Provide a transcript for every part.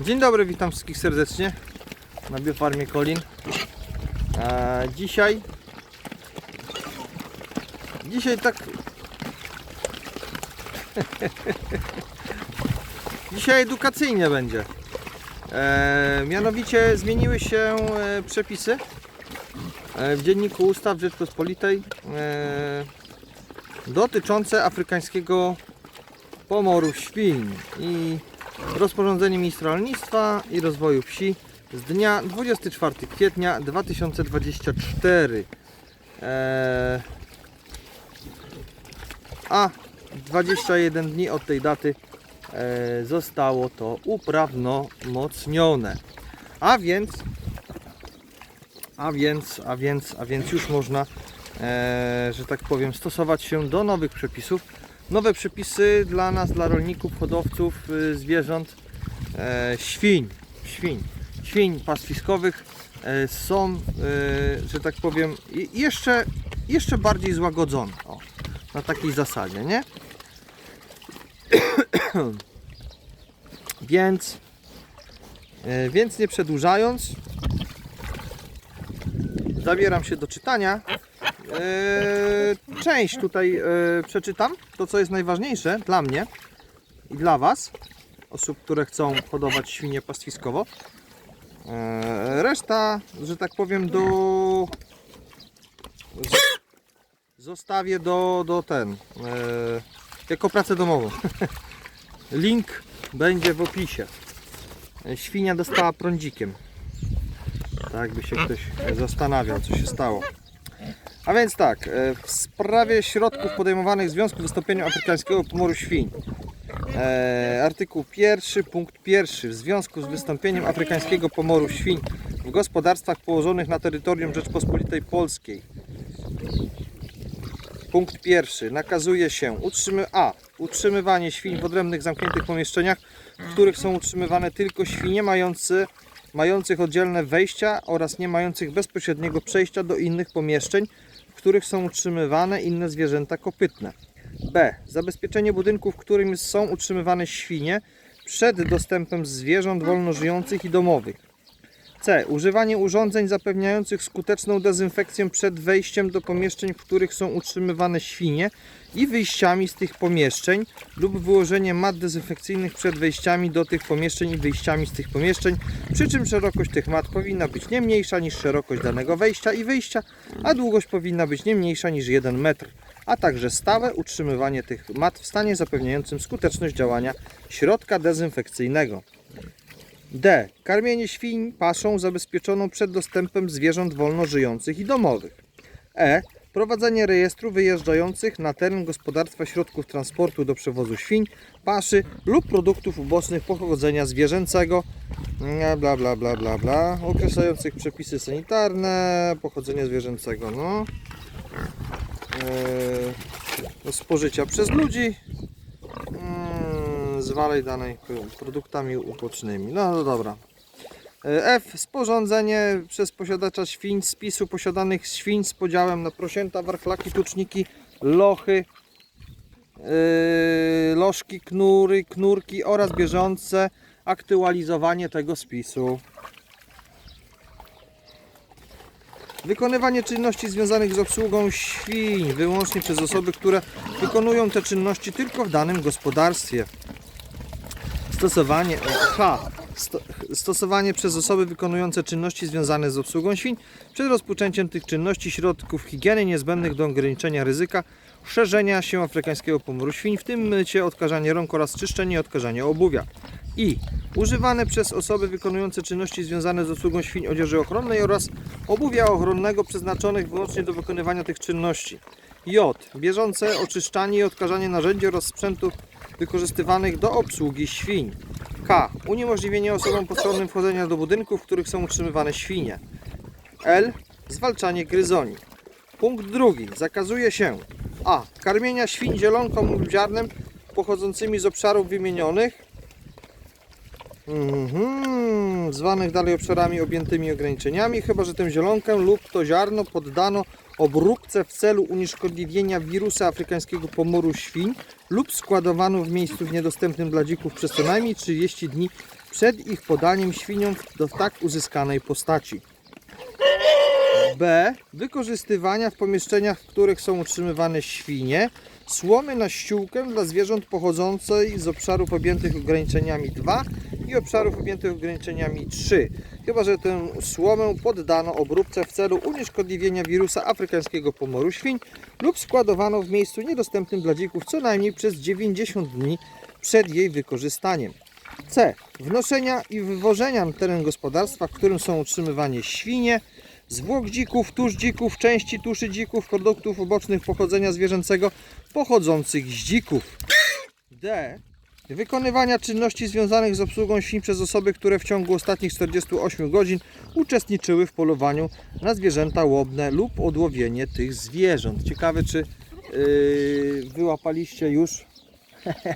Dzień dobry, witam wszystkich serdecznie na biofarmie Kolin. Dzisiaj dzisiaj tak dzisiaj edukacyjnie będzie. E, mianowicie zmieniły się e, przepisy e, w dzienniku ustaw Rzeczpospolitej e, dotyczące afrykańskiego pomoru świń i rozporządzenie ministra rolnictwa i rozwoju wsi z dnia 24 kwietnia 2024 eee, a 21 dni od tej daty e, zostało to uprawnomocnione a więc a więc, a więc, a więc już można, e, że tak powiem, stosować się do nowych przepisów. Nowe przepisy dla nas, dla rolników, hodowców y, zwierząt, e, świń, świń, świń pastwiskowych e, są, e, że tak powiem, jeszcze, jeszcze bardziej złagodzone. O, na takiej zasadzie, nie? więc, więc nie przedłużając, zabieram się do czytania. Eee, część tutaj e, przeczytam, to co jest najważniejsze dla mnie i dla Was, osób, które chcą hodować świnie pastwiskowo. Eee, reszta, że tak powiem, do. z- Zostawię do, do ten. jako pracę domową. Link będzie w opisie. E, Świnia dostała prądzikiem. Tak by się ktoś zastanawiał, co się stało. A więc tak, e, w sprawie środków podejmowanych w związku z wystąpieniem afrykańskiego pomoru świń. E, artykuł pierwszy, punkt pierwszy. W związku z wystąpieniem afrykańskiego pomoru świń w gospodarstwach położonych na terytorium Rzeczpospolitej Polskiej. Punkt pierwszy. Nakazuje się utrzymy, a. Utrzymywanie świń w odrębnych zamkniętych pomieszczeniach, w których są utrzymywane tylko świnie mające, mających oddzielne wejścia oraz nie mających bezpośredniego przejścia do innych pomieszczeń, których są utrzymywane inne zwierzęta kopytne. B. Zabezpieczenie budynków, w którym są utrzymywane świnie przed dostępem zwierząt wolnożyjących i domowych. C. Używanie urządzeń zapewniających skuteczną dezynfekcję przed wejściem do pomieszczeń, w których są utrzymywane świnie i wyjściami z tych pomieszczeń lub wyłożenie mat dezynfekcyjnych przed wejściami do tych pomieszczeń i wyjściami z tych pomieszczeń, przy czym szerokość tych mat powinna być nie mniejsza niż szerokość danego wejścia i wyjścia, a długość powinna być nie mniejsza niż 1 metr, a także stałe utrzymywanie tych mat w stanie zapewniającym skuteczność działania środka dezynfekcyjnego. D. Karmienie świń paszą zabezpieczoną przed dostępem zwierząt wolno żyjących i domowych. E. Prowadzenie rejestru wyjeżdżających na teren gospodarstwa środków transportu do przewozu świń, paszy lub produktów ubocznych pochodzenia zwierzęcego, bla bla bla bla bla, określających przepisy sanitarne, pochodzenia zwierzęcego, no. Eee, spożycia przez ludzi, zwalej danej produktami ubocznymi. No, no dobra. E, F. Sporządzenie przez posiadacza świń spisu posiadanych świń z podziałem na prosięta, warchlaki, tuczniki, lochy, yy, lożki, knury, knurki oraz bieżące aktualizowanie tego spisu. Wykonywanie czynności związanych z obsługą świń wyłącznie przez osoby, które wykonują te czynności tylko w danym gospodarstwie. Stosowanie H. Sto, stosowanie przez osoby wykonujące czynności związane z obsługą świń przed rozpoczęciem tych czynności środków higieny niezbędnych do ograniczenia ryzyka szerzenia się afrykańskiego pomoru świń, w tym mycie, odkażanie rąk oraz czyszczenie i odkażanie obuwia. I używane przez osoby wykonujące czynności związane z obsługą świń odzieży ochronnej oraz obuwia ochronnego przeznaczonych wyłącznie do wykonywania tych czynności. J. Bieżące oczyszczanie i odkażanie narzędzi oraz sprzętów wykorzystywanych do obsługi świń. K. Uniemożliwienie osobom postronnym wchodzenia do budynków, w których są utrzymywane świnie. L. Zwalczanie gryzoni. Punkt drugi. Zakazuje się A. Karmienia świń zielonką lub ziarnem pochodzącymi z obszarów wymienionych Mhm, zwanych dalej obszarami objętymi ograniczeniami, chyba że tę zielonkę lub to ziarno poddano obróbce w celu unieszkodliwienia wirusa afrykańskiego pomoru świń lub składowano w miejscu niedostępnym dla dzików przez co najmniej 30 dni przed ich podaniem świniom do tak uzyskanej postaci. B. Wykorzystywania w pomieszczeniach, w których są utrzymywane świnie, słomy na ściółkę dla zwierząt pochodzącej z obszarów objętych ograniczeniami 2 i obszarów objętych ograniczeniami 3. Chyba, że tę słomę poddano obróbce w celu unieszkodliwienia wirusa afrykańskiego pomoru świń lub składowano w miejscu niedostępnym dla dzików co najmniej przez 90 dni przed jej wykorzystaniem. C. Wnoszenia i wywożenia na teren gospodarstwa, w którym są utrzymywane świnie, zwłok dzików, tusz dzików, części tuszy dzików, produktów ubocznych pochodzenia zwierzęcego pochodzących z dzików. D. Wykonywania czynności związanych z obsługą świń przez osoby, które w ciągu ostatnich 48 godzin uczestniczyły w polowaniu na zwierzęta łobne lub odłowienie tych zwierząt. Ciekawe, czy yy, wyłapaliście już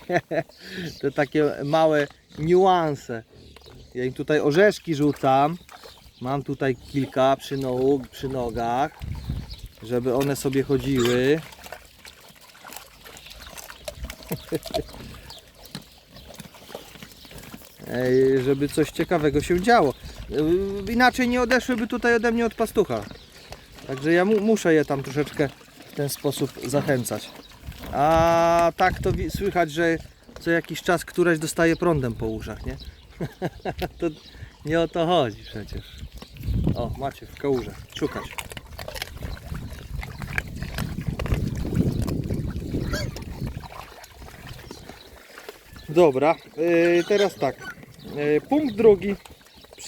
te takie małe niuanse. Ja im tutaj orzeszki rzucam. Mam tutaj kilka przy, nóg, przy nogach, żeby one sobie chodziły. Ej, żeby coś ciekawego się działo. Yy, Inaczej nie odeszłyby tutaj ode mnie od pastucha. Także ja mu, muszę je tam troszeczkę w ten sposób zachęcać. A tak to słychać, że co jakiś czas któraś dostaje prądem po uszach, nie? to nie o to chodzi przecież. O, macie w kałuże. Szukać. Dobra, yy, teraz tak. Yy, punkt drugi.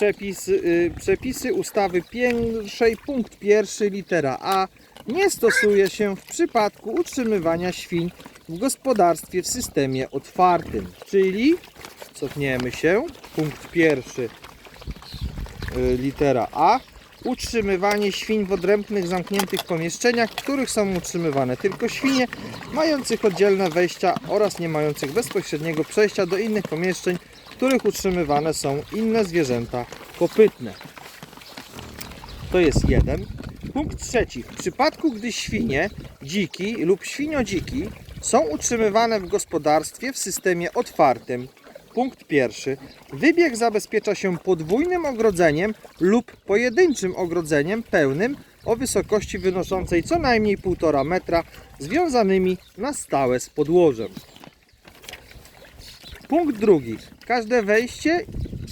Yy, przepisy ustawy pierwszej, punkt pierwszy, litera A nie stosuje się w przypadku utrzymywania świń w gospodarstwie w systemie otwartym. Czyli cofniemy się. Punkt pierwszy, yy, litera A. Utrzymywanie świń w odrębnych, zamkniętych pomieszczeniach, w których są utrzymywane tylko świnie, mających oddzielne wejścia oraz nie mających bezpośredniego przejścia do innych pomieszczeń, których utrzymywane są inne zwierzęta kopytne. To jest jeden. Punkt trzeci. W przypadku, gdy świnie, dziki lub świniodziki są utrzymywane w gospodarstwie w systemie otwartym. Punkt pierwszy. Wybieg zabezpiecza się podwójnym ogrodzeniem lub pojedynczym ogrodzeniem pełnym o wysokości wynoszącej co najmniej 1,5 metra związanymi na stałe z podłożem. Punkt drugi. Każde wejście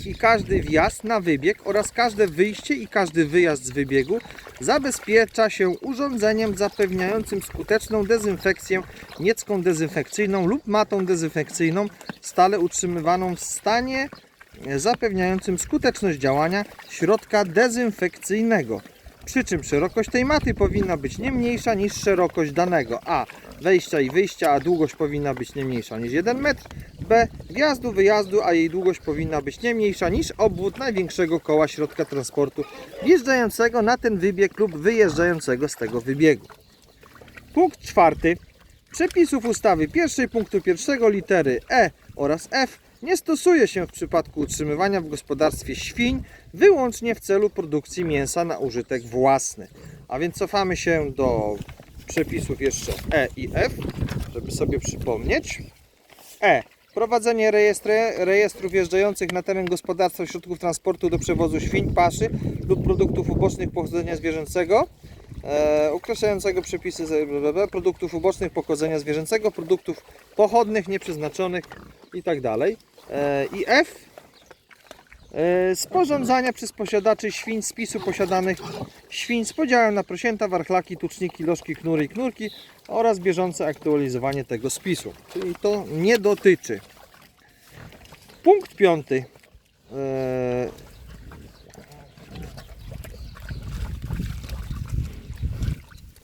i każdy wjazd na wybieg oraz każde wyjście i każdy wyjazd z wybiegu zabezpiecza się urządzeniem zapewniającym skuteczną dezynfekcję niecką dezynfekcyjną lub matą dezynfekcyjną stale utrzymywaną w stanie zapewniającym skuteczność działania środka dezynfekcyjnego. Przy czym szerokość tej maty powinna być nie mniejsza niż szerokość danego A. Wejścia i wyjścia, a długość powinna być nie mniejsza niż 1 metr. B. Wjazdu, wyjazdu, a jej długość powinna być nie mniejsza niż obwód największego koła środka transportu wjeżdżającego na ten wybieg lub wyjeżdżającego z tego wybiegu. Punkt czwarty. Przepisów ustawy pierwszej punktu pierwszego litery E oraz F nie stosuje się w przypadku utrzymywania w gospodarstwie świń wyłącznie w celu produkcji mięsa na użytek własny. A więc cofamy się do przepisów jeszcze E i F, żeby sobie przypomnieć. E. Prowadzenie rejestry, rejestru wjeżdżających na teren gospodarstwa środków transportu do przewozu świń, paszy lub produktów ubocznych pochodzenia zwierzęcego, e, określającego przepisy blablabla, produktów ubocznych pochodzenia zwierzęcego, produktów pochodnych, nieprzeznaczonych itd. E, I F. E, sporządzania przez posiadaczy świń spisu posiadanych świń z podziałem na prosięta, warchlaki, tuczniki, lożki, knury i knurki oraz bieżące aktualizowanie tego spisu. Czyli to nie dotyczy. Punkt piąty. E,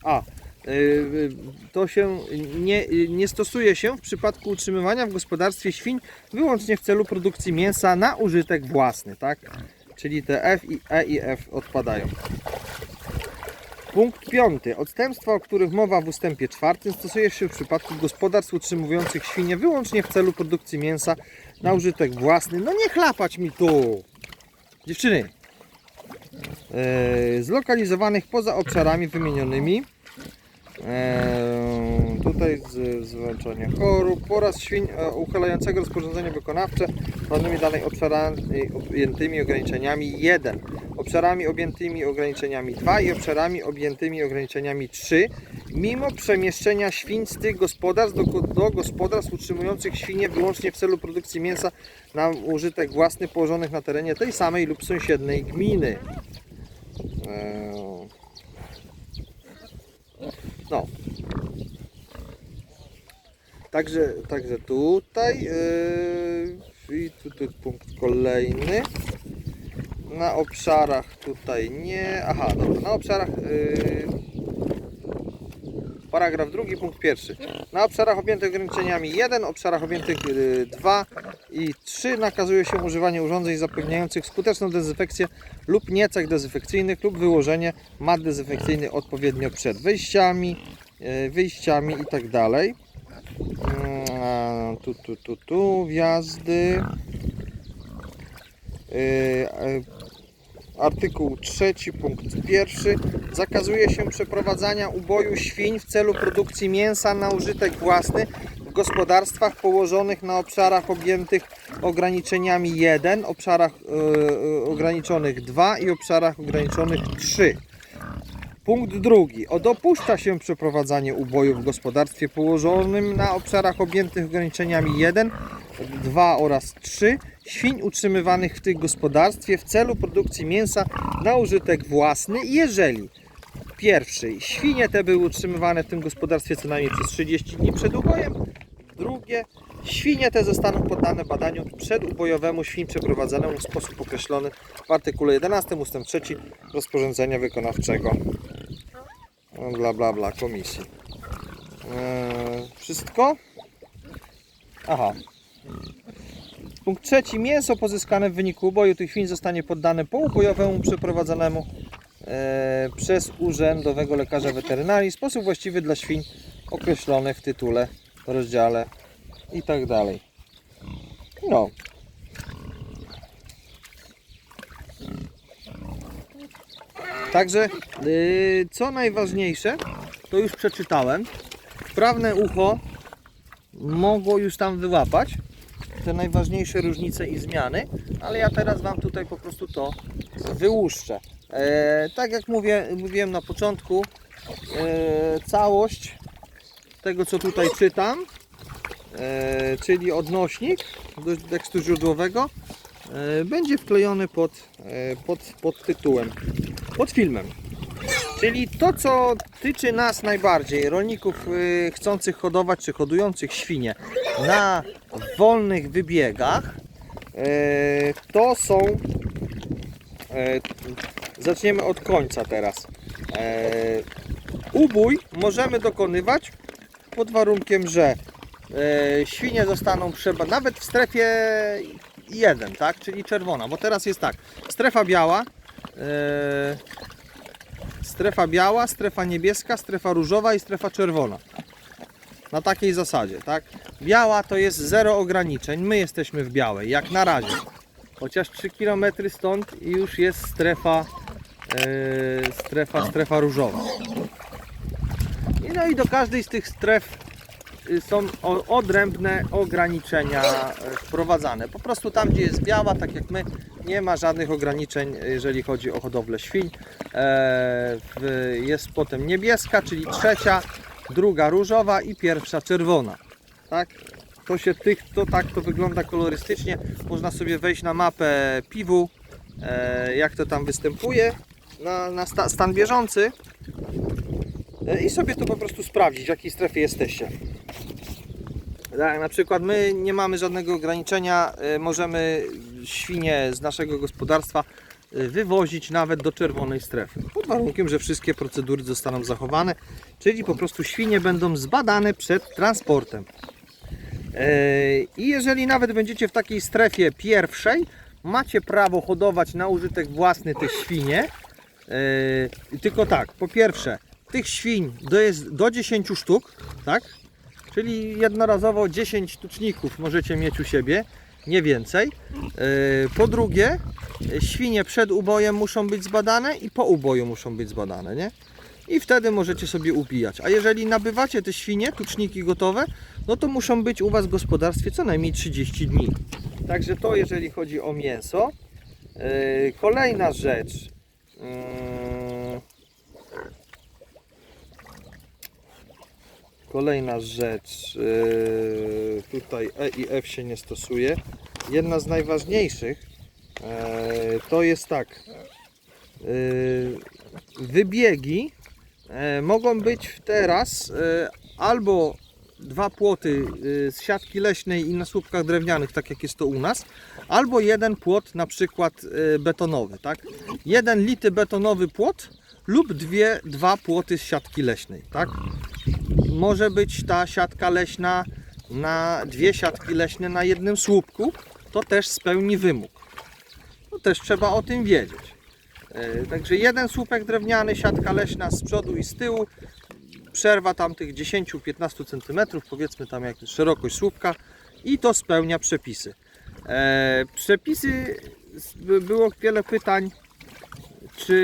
A. y, To się nie, nie stosuje się w przypadku utrzymywania w gospodarstwie świń wyłącznie w celu produkcji mięsa na użytek własny, tak? Czyli te F i E i F odpadają. Punkt piąty. Odstępstwa, o których mowa w ustępie czwartym, stosuje się w przypadku gospodarstw utrzymujących świnie wyłącznie w celu produkcji mięsa na użytek własny. No nie chlapać mi tu! Dziewczyny! E, zlokalizowanych poza obszarami wymienionymi. E, tutaj z, zwalczania chorób oraz świń e, uchylającego rozporządzenie wykonawcze zgodnymi dalej obszarami objętymi ograniczeniami 1, obszarami objętymi ograniczeniami 2 i obszarami objętymi ograniczeniami 3, mimo przemieszczenia świń z tych gospodarstw do, do gospodarstw utrzymujących świnie wyłącznie w celu produkcji mięsa na użytek własny położonych na terenie tej samej lub sąsiedniej gminy. Eee, No. Także, także tutaj yy, i tu, tu punkt kolejny. Na obszarach tutaj nie. Aha, dobra, na obszarach. Yy, paragraf drugi, punkt pierwszy. Na obszarach objętych ograniczeniami 1, obszarach objętych 2 i 3 nakazuje się używanie urządzeń zapewniających skuteczną dezynfekcję lub nie cech dezynfekcyjnych lub wyłożenie mat dezynfekcyjnych odpowiednio przed wejściami, yy, wyjściami i tak. Mm, Tu, tu, tu, tu, wjazdy. Artykuł 3, punkt 1. Zakazuje się przeprowadzania uboju świń w celu produkcji mięsa na użytek własny w gospodarstwach położonych na obszarach objętych ograniczeniami 1, obszarach yy, ograniczonych 2 i obszarach ograniczonych 3. Punkt drugi. O dopuszcza się przeprowadzanie uboju w gospodarstwie położonym na obszarach objętych ograniczeniami 1, 2 oraz 3 świń utrzymywanych w tych gospodarstwie w celu produkcji mięsa na użytek własny, jeżeli pierwszy świnie te były utrzymywane w tym gospodarstwie co najmniej przez 30 dni przed ubojem, drugie świnie te zostaną poddane badaniu przedubojowemu świń przeprowadzonemu w sposób określony w artykule 11 ust. 3 rozporządzenia wykonawczego no, bla bla bla komisji. Eee, wszystko? Aha. Punkt trzeci. Mięso pozyskane w wyniku uboju tych świń zostanie poddane poubojowemu przeprowadzonemu e, przez urzędowego lekarza weterynarii w sposób właściwy dla świń określony w tytule, rozdziale i tak dalej. No. Także yy, co najważniejsze, to już przeczytałem. Prawne ucho mogło już tam wyłapać te najważniejsze różnice i zmiany, ale ja teraz Wam tutaj po prostu to wyłuszczę. E, tak jak mówię, mówiłem na początku, e, całość tego co tutaj czytam, e, czyli odnośnik do tekstu źródłowego, e, będzie wklejony pod, e, pod, pod tytułem, pod filmem. Czyli to, co tyczy nas najbardziej, rolników y, chcących hodować czy hodujących świnie na wolnych wybiegach, y, to są. y, Zaczniemy od końca teraz. Y, Ubój możemy dokonywać pod warunkiem, że świnie zostaną przebadane, nawet w strefie 1, tak, czyli czerwona, bo teraz jest tak, strefa biała. strefa biała, strefa niebieska, strefa różowa i strefa czerwona. Na takiej zasadzie, tak? Biała to jest zero ograniczeń. My jesteśmy w białej, jak na razie. Chociaż 3 km stąd już jest strefa, yy, strefa, strefa różowa. I no i do każdej z tych stref y, są odrębne ograniczenia e, wprowadzane. Po prostu tam, gdzie jest biała, tak jak my, nie ma żadnych ograniczeń, jeżeli chodzi o hodowlę świń. E, Jest potem niebieska, czyli trzecia, druga różowa i pierwsza czerwona. Tak? To się tych, to tak to wygląda kolorystycznie. Można sobie wejść na mapę piwu, e, jak to tam występuje na, na sta, stan bieżący e, i sobie to po prostu sprawdzić, w jakiej strefie jesteście. Tak, na przykład my nie mamy żadnego ograniczenia, y, możemy świnie z naszego gospodarstwa wywozić nawet do czerwonej strefy. Pod warunkiem, że wszystkie procedury zostaną zachowane, czyli po prostu świnie będą zbadane przed transportem. Yy, I jeżeli nawet będziecie w takiej strefie pierwszej, macie prawo hodować na użytek własny te świnie. Yy, Tylko tak, po pierwsze, tych świń do, jest do 10 sztuk, tak? Czyli jednorazowo 10 tuczników możecie mieć u siebie, nie więcej. Yy, Po drugie, świnie przed ubojem muszą być zbadane i po uboju muszą być zbadane, nie? i wtedy możecie sobie ubijać. A jeżeli nabywacie te świnie, tuczniki gotowe, no to muszą być u Was w gospodarstwie co najmniej 30 dni. Także to jeżeli chodzi o mięso. Yy, Kolejna rzecz. Kolejna rzecz. Yy, Tutaj E i F się nie stosuje. Jedna z najważniejszych yy, to jest tak. Yy, Wybiegi e, mogą być teraz e, albo dwa płoty e, z siatki leśnej i na słupkach drewnianych, tak jak jest to u nas, albo jeden płot na przykład betonowy, tak? Jeden lity betonowy płot lub dwie, dwa płoty z siatki leśnej, tak? Może być ta siatka leśna na dwie siatki leśne na jednym słupku, to też spełni wymóg. To też trzeba o tym wiedzieć. E, Także jeden słupek drewniany, siatka leśna z przodu i z tyłu, przerwa tam tych 10-15 cm, powiedzmy tam jak szerokość słupka i to spełnia przepisy. E, przepisy, było wiele pytań, czy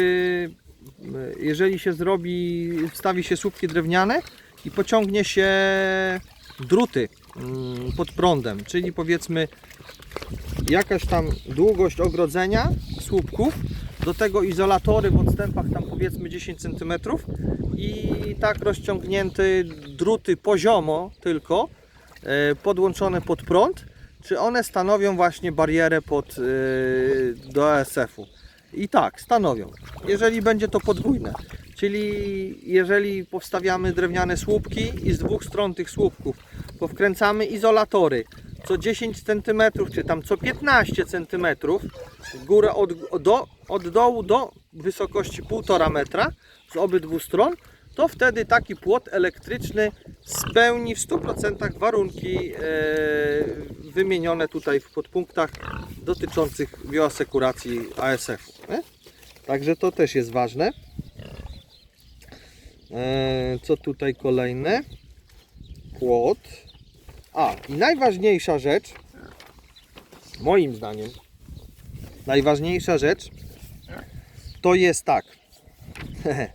e, jeżeli się zrobi, wstawi się słupki drewniane i pociągnie się druty mm, pod prądem, czyli powiedzmy jakaś tam długość ogrodzenia słupków, do tego izolatory w odstępach tam powiedzmy 10 cm i tak rozciągnięte druty poziomo tylko e, podłączone pod prąd, czy one stanowią właśnie barierę pod, e, do ASF-u. I tak, stanowią. Jeżeli będzie to podwójne, czyli jeżeli powstawiamy drewniane słupki i z dwóch stron tych słupków powkręcamy izolatory co 10 cm, czy tam co 15 cm górę od, do, od dołu do wysokości 1,5 metra z obydwu stron, to wtedy taki płot elektryczny spełni w 100% warunki e, wymienione tutaj w podpunktach dotyczących bioasekuracji ASF-u. Także to też jest ważne. E, co tutaj kolejne? Płot. A, i najważniejsza rzecz, moim zdaniem, najważniejsza rzecz to jest tak.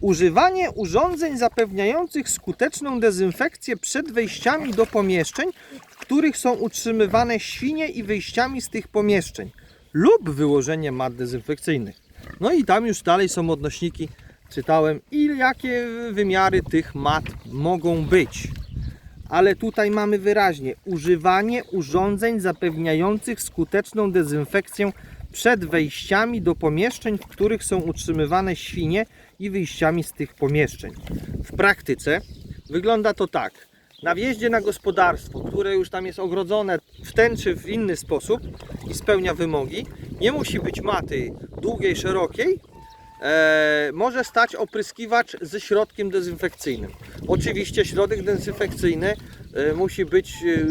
Używanie urządzeń zapewniających skuteczną dezynfekcję przed wejściami do pomieszczeń, w których są utrzymywane świnie i wyjściami z tych pomieszczeń lub wyłożenie mat dezynfekcyjnych. No i tam już dalej są odnośniki, czytałem, i jakie wymiary tych mat mogą być ale tutaj mamy wyraźnie używanie urządzeń zapewniających skuteczną dezynfekcję przed wejściami do pomieszczeń, w których są utrzymywane świnie i wyjściami z tych pomieszczeń. W praktyce wygląda to tak. Na wjeździe na gospodarstwo, które już tam jest ogrodzone w ten czy w inny sposób i spełnia wymogi, nie musi być maty długiej, szerokiej, e, może stać opryskiwacz ze środkiem dezynfekcyjnym. Oczywiście środek dezynfekcyjny e, musi być e,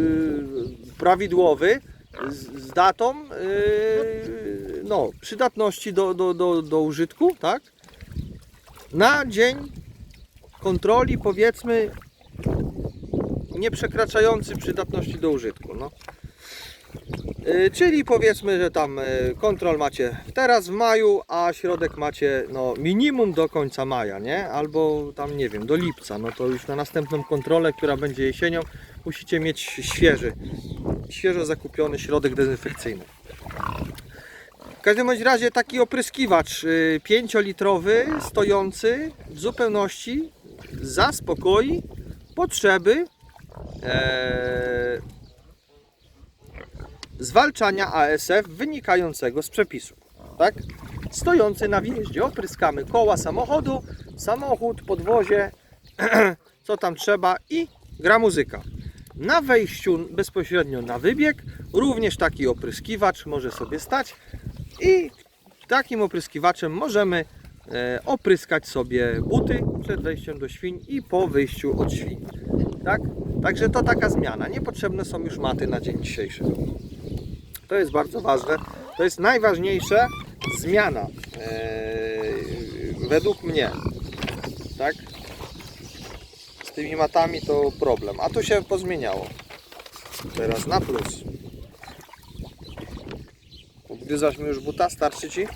prawidłowy, z, z datą e, no, przydatności do, do, do, do użytku, tak? Na dzień kontroli powiedzmy nie przekraczający przydatności do użytku. No. Y, Czyli powiedzmy, że tam y, kontrol macie teraz w maju, a środek macie no, minimum do końca maja, nie? Albo tam nie wiem, do lipca. No to już na następną kontrolę, która będzie jesienią, musicie mieć świeży, świeżo zakupiony środek dezynfekcyjny. W każdym bądź razie taki opryskiwacz 5-litrowy, stojący w zupełności zaspokoi potrzeby e, zwalczania ASF wynikającego z przepisu. Tak? Stojący na wjeździe, opryskamy koła samochodu, samochód, podwozie, co tam trzeba i gra muzyka. Na wejściu bezpośrednio na wybieg również taki opryskiwacz może sobie stać i takim opryskiwaczem możemy e, opryskać sobie buty przed wejściem do świń i po wyjściu od świń. Tak? Także to taka zmiana. Niepotrzebne są już maty na dzień dzisiejszy. To jest bardzo ważne. To jest najważniejsza zmiana e, według mnie. Tak? Z tymi matami to problem. A tu się pozmieniało. Teraz na plus. Obgryzasz mi już buta, starczy ci?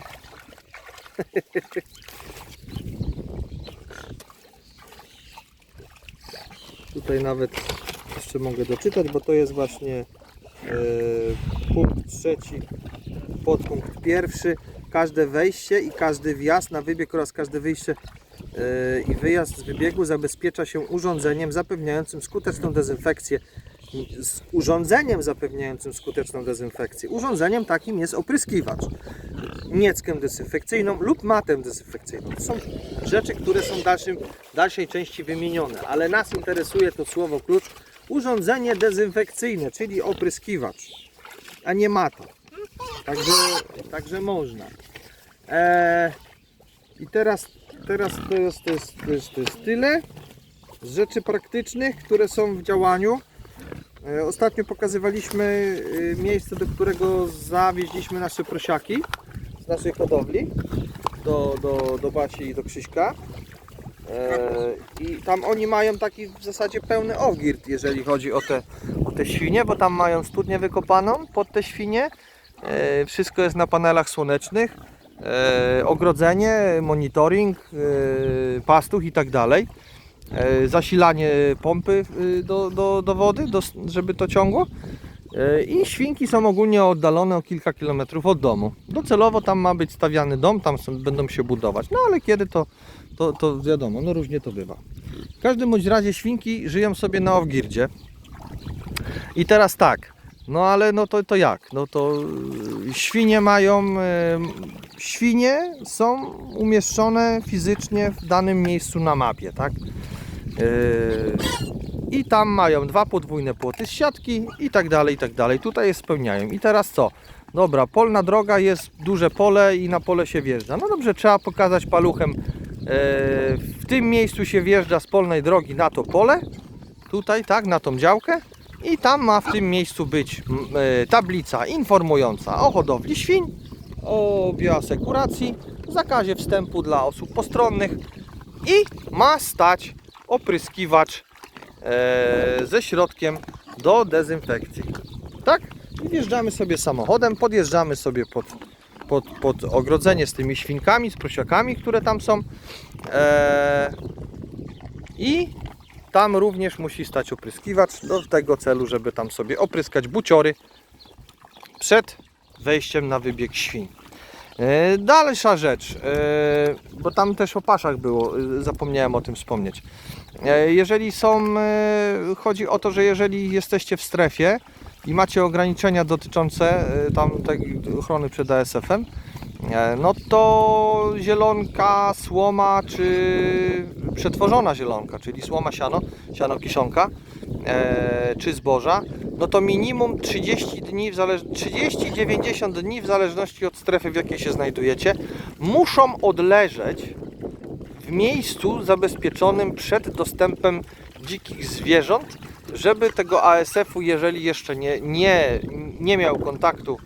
Tutaj nawet jeszcze mogę doczytać, bo to jest właśnie punkt trzeci, podpunkt pierwszy. Każde wejście i każdy wjazd na wybieg oraz każde wyjście e, i wyjazd z wybiegu zabezpiecza się urządzeniem zapewniającym skuteczną dezynfekcję. Z urządzeniem zapewniającym skuteczną dezynfekcję. Urządzeniem takim jest opryskiwacz nieckiem dezynfekcyjną lub matem dezynfekcyjną. To są rzeczy, które są w dalszym, dalszej części wymienione, ale nas interesuje to słowo klucz urządzenie dezynfekcyjne, czyli opryskiwacz, a nie mata. Także, także można. Eee, I teraz, teraz to, jest, to, jest, to, jest, to jest tyle z rzeczy praktycznych, które są w działaniu. E, Ostatnio pokazywaliśmy y, miejsce, do którego zawieźliśmy nasze prosiaki z naszej hodowli do, do, do Basi i do Krzyśka. E, I tam oni mają taki w zasadzie pełny owgirt, jeżeli chodzi o te, o te świnie, bo tam mają studnię wykopaną pod te świnie. E, Wszystko jest na panelach słonecznych. E, Ogrodzenie, monitoring, pastuch i tak dalej. Zasilanie pompy do, do, do wody, do, żeby to ciągło. I świnki są ogólnie oddalone o kilka kilometrów od domu. Docelowo tam ma być stawiany dom, tam są, będą się budować. No ale kiedy to, to, to wiadomo, no różnie to bywa. W każdym bądź razie świnki żyją sobie na Owgirdzie. I teraz tak, no ale no to, to jak? No to y, świnie mają, y, świnie są umieszczone fizycznie w danym miejscu na mapie, tak? Y, I tam mają dwa podwójne płoty z siatki i tak dalej, i tak dalej. Tutaj je spełniają. I teraz co? Dobra, polna droga jest duże pole i na pole się wjeżdża. No dobrze, trzeba pokazać paluchem. E, W tym miejscu się wjeżdża z polnej drogi na to pole. Tutaj, tak, na tą działkę. I tam ma w tym miejscu być e, tablica informująca o hodowli świń, o bioasekuracji, zakazie wstępu dla osób postronnych i ma stać opryskiwacz e, ze środkiem do dezynfekcji. Tak? I wjeżdżamy sobie samochodem, podjeżdżamy sobie pod, pod, pod ogrodzenie z tymi świnkami, z prosiakami, które tam są. E, I tam również musi stać opryskiwacz do tego celu, żeby tam sobie opryskać buciory przed wejściem na wybieg świń. E, Dalsza rzecz, e, bo tam też o paszach było, zapomniałem o tym wspomnieć. Jeżeli są, chodzi o to, że jeżeli jesteście w strefie i macie ograniczenia dotyczące e, tam ochrony przed ASF-em, e, no to zielonka, słoma czy przetworzona zielonka, czyli słoma siano, siano kiszonka e, czy zboża, no to minimum 30 dni, w zależ- 30-90 dni w zależności od strefy w jakiej się znajdujecie, muszą odleżeć w miejscu zabezpieczonym przed dostępem dzikich zwierząt, żeby tego ASF-u, jeżeli jeszcze nie, nie, nie miał kontaktu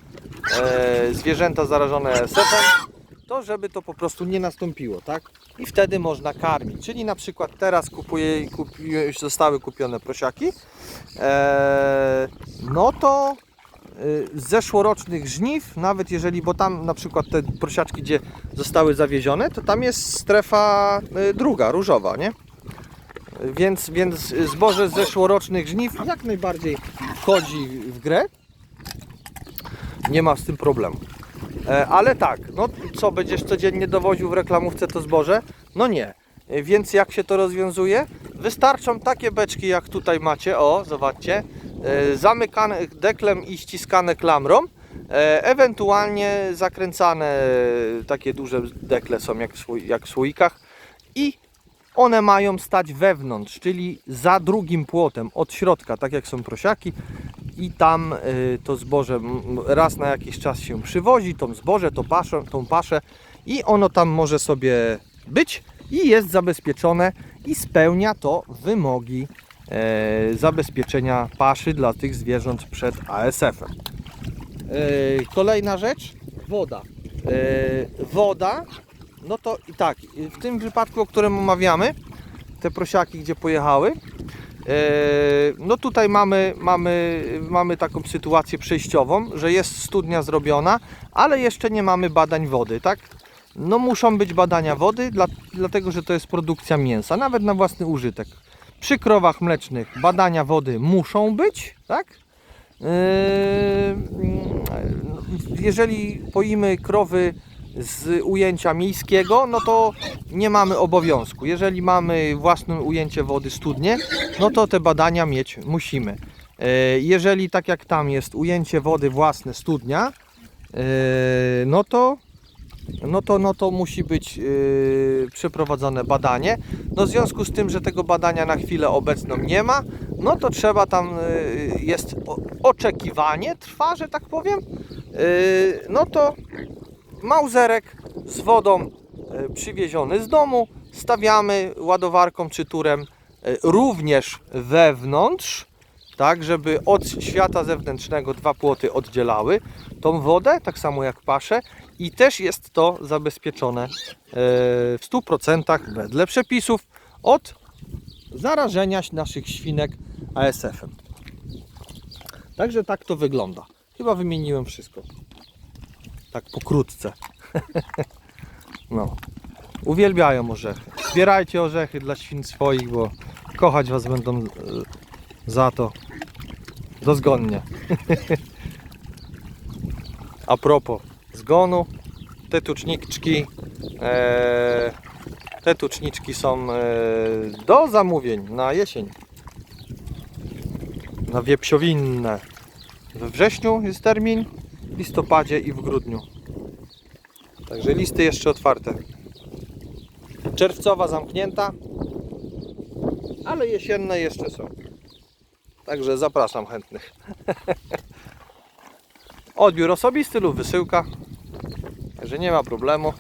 e, zwierzęta zarażone ASF-em, to żeby to po prostu nie nastąpiło, tak? I wtedy można karmić. Czyli na przykład teraz kupuję, już zostały kupione prosiaki, e, no to y, z zeszłorocznych żniw, nawet jeżeli, bo tam na przykład te prosiaczki, gdzie zostały zawiezione, to tam jest strefa y, druga, różowa, nie? Więc, więc zboże z zeszłorocznych żniw jak najbardziej wchodzi w grę. Nie ma z tym problemu. E, Ale tak, no co, będziesz codziennie dowoził w reklamówce to zboże? No nie. E, Więc jak się to rozwiązuje? Wystarczą takie beczki jak tutaj macie, o zobaczcie, e, zamykane deklem i ściskane klamrą, ewentualnie zakręcane takie duże dekle są jak w słoikach i one mają stać wewnątrz, czyli za drugim płotem od środka, tak jak są prosiaki i tam y, to zboże raz na jakiś czas się przywozi, tą zboże, to paszę, tą paszę i ono tam może sobie być i jest zabezpieczone i spełnia to wymogi e, zabezpieczenia paszy dla tych zwierząt przed ASF-em. E, kolejna rzecz, woda. E, woda, no to i tak, w tym przypadku, o którym omawiamy, te prosiaki, gdzie pojechały, e, no tutaj mamy, mamy, mamy taką sytuację przejściową, że jest studnia zrobiona, ale jeszcze nie mamy badań wody, tak? No muszą być badania wody, dla, dlatego że to jest produkcja mięsa, nawet na własny użytek. Przy krowach mlecznych badania wody muszą być, tak? Yy, jeżeli poimy krowy z ujęcia miejskiego, no to nie mamy obowiązku. Jeżeli mamy własne ujęcie wody studnie, no to te badania mieć musimy. Yy, Jeżeli tak jak tam jest ujęcie wody własne studnia, yy, no to no to, no to musi być yy, przeprowadzone badanie. No w związku z tym, że tego badania na chwilę obecną nie ma, no to trzeba tam, jest oczekiwanie, trwa, że tak powiem, no to mauzerek z wodą yy, przywieziony z domu, stawiamy ładowarką czy turem yy, również wewnątrz, tak, żeby od świata zewnętrznego dwa płoty oddzielały tą wodę, tak samo jak paszę i też jest to zabezpieczone e, w 100% wedle przepisów od zarażenia naszych świnek ASF-em. Także tak to wygląda. Chyba wymieniłem wszystko. Tak pokrótce. No. Uwielbiają orzechy. Zbierajcie orzechy dla świn swoich, bo kochać was będą e, za to dozgonnie. A propos zgonu, te tuczniczki, e, te tuczniczki są e, do zamówień na jesień. Na wiepsiowinne. We wrześniu jest termin, w listopadzie i w grudniu. Także listy jeszcze otwarte. Czerwcowa zamknięta, ale jesienne jeszcze są. Także zapraszam chętnych. Odbiór osobisty lub wysyłka. Także nie ma problemu.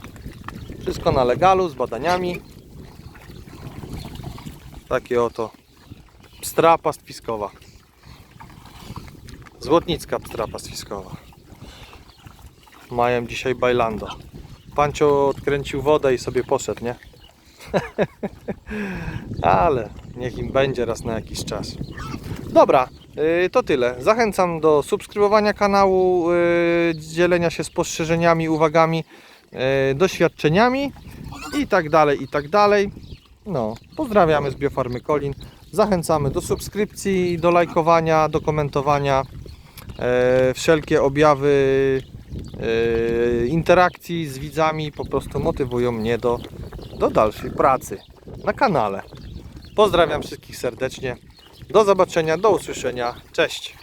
Wszystko na legalu, z badaniami. Takie oto pstra pastwiskowa. Złotnicka pstra pastwiskowa. Mają dzisiaj bajlando. Pancio odkręcił wodę i sobie poszedł, nie? Ale niech im będzie raz na jakiś czas. Dobra, y, to tyle. Zachęcam do subskrybowania kanału, y, dzielenia się spostrzeżeniami, uwagami, y, doświadczeniami i tak dalej, i tak dalej. No, pozdrawiamy z Biofarmy Kolin. Zachęcamy do subskrypcji, do lajkowania, do komentowania. Wszelkie objawy interakcji z widzami po prostu motywują mnie do, do dalszej pracy na kanale. Pozdrawiam wszystkich serdecznie. Do zobaczenia, do usłyszenia. Cześć.